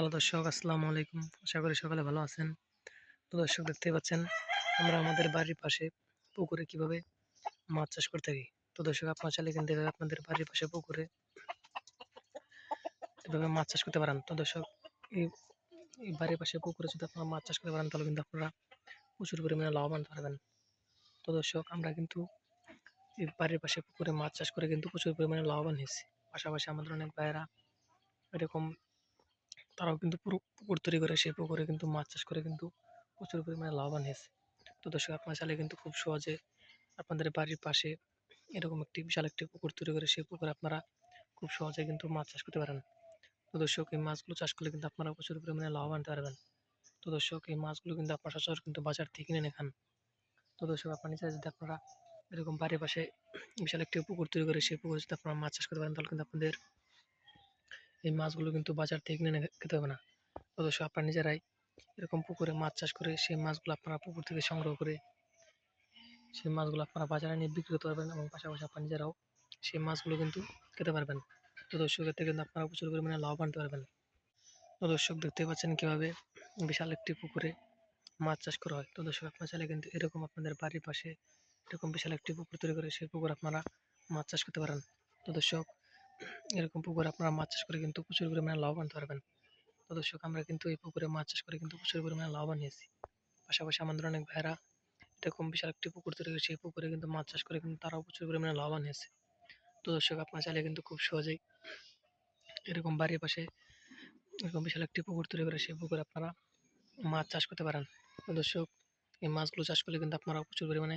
Hello দর্শক। আসসালামু আলাইকুম। আশা করি সকালে ভালো আছেন। তো দর্শক দেখতে পাচ্ছেন, আমরা আমাদের বাড়ির পাশে পুকুরে কীভাবে মাছ চাষ করতে থাকি তো দর্শক, আপনার চাইলে কিন্তু এভাবে আপনাদের বাড়ির পাশে পুকুরে এভাবে মাছ চাষ করতে পারেন। তো দর্শক, এই বাড়ির পাশে পুকুরে যদি আপনারা মাছ চাষ করতে পারেন, তাহলে কিন্তু আপনারা প্রচুর পরিমাণে লাভবান পারবেন তো দর্শক, আমরা কিন্তু এই বাড়ির পাশে পুকুরে মাছ চাষ করে কিন্তু প্রচুর পরিমাণে লাভবান হয়েছি। পাশাপাশি আমাদের অনেক ভাইয়েরা এরকম তারাও কিন্তু পুরো পুকুর তৈরি করে, সেই পুকুরে কিন্তু মাছ চাষ করে কিন্তু প্রচুর পরিমাণে লাভবান হয়েছে। তো দর্শক, আপনার চাইলে কিন্তু খুব সহজে আপনাদের বাড়ির পাশে এরকম একটি বিশাল একটি পুকুর তৈরি করে, সেই পুকুরে আপনারা খুব সহজে কিন্তু মাছ চাষ করতে পারেন। তো দর্শক, এই মাছগুলো চাষ করলে কিন্তু আপনারা প্রচুর পরিমাণে লাভবান হতে পারবেন। তো দর্শক, এই মাছগুলো কিন্তু আপনার সচরাচর কিন্তু বাজার থেকে কিনে এনে খান। তো দর্শক আপনার নিজেরা যদি আপনারা এরকম বাড়ির পাশে বিশাল একটি পুকুর তৈরি করে, সেই পুকুরে যদি আপনারা মাছ চাষ করতে পারেন, তাহলে কিন্তু আপনাদের এই মাছগুলো কিন্তু বাজার থেকে কিনে খেতে হবে না। অবশ্য আপনারা নিজেরাই এরকম পুকুরে মাছ চাষ করে সেই মাছগুলো আপনারা পুকুর থেকে সংগ্রহ করে সেই মাছগুলো আপনারা বাজারে নিয়ে বিক্রি করতে পারবেন এবং পাশাপাশি আপনারা নিজেরাও সেই মাছগুলো কিন্তু খেতে পারবেন। তো দর্শক, এতে কিন্তু আপনারা প্রচুর পরিমাণে লাভ আনতে পারবেন। তো দর্শক দেখতে পাচ্ছেন কীভাবে বিশাল একটি পুকুরে মাছ চাষ করা হয়। তো দর্শক, আপনার চাইলে কিন্তু এরকম আপনাদের বাড়ির পাশে এরকম বিশাল একটি পুকুর তৈরি করে সেই পুকুর আপনারা মাছ চাষ করতে পারেন। তো দর্শক এরকম পুকুরে আপনারা মাছ চাষ করে কিন্তু প্রচুর পরিমাণে লাভ আনতে পারবেন। তো দর্শক, আমরা কিন্তু এই পুকুরে মাছ চাষ করে কিন্তু প্রচুর পরিমাণে লাভবান হয়েছি। পাশাপাশি আমাদের অনেক ভাইরা এরকম বিশাল একটি পুকুর তৈরি করে সেই পুকুরে কিন্তু মাছ চাষ করে কিন্তু তারাও প্রচুর পরিমাণে লাভবান হয়েছে। তো দর্শক, আপনার চাইলে কিন্তু খুব সহজেই এরকম বাড়ির পাশে এরকম বিশাল একটি পুকুর তৈরি করে সেই পুকুরে আপনারা মাছ চাষ করতে পারেন। দর্শক, এই মাছগুলো চাষ করলে কিন্তু আপনারা প্রচুর পরিমাণে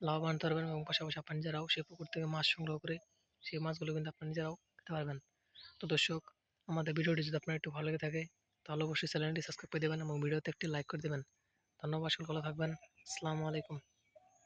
লাভবান হতে পারবেন এবং পাশাপাশি আপনার নিজেরাও সেই পুকুর থেকে মাছ সংগ্রহ করে সেই মাছগুলো কিন্তু আপনি নিজেরাও খেতে পারবেন। তো দর্শক, আমাদের ভিডিওটি যদি আপনার একটু ভালো লেগে থাকে, তাহলে অবশ্যই চ্যানেলটি সাবস্ক্রাইব করে দেবেন এবং ভিডিওতে একটি লাইক করে দেবেন। ধন্যবাদ, সকল ভালো থাকবেন। আসসালামু আলাইকুম।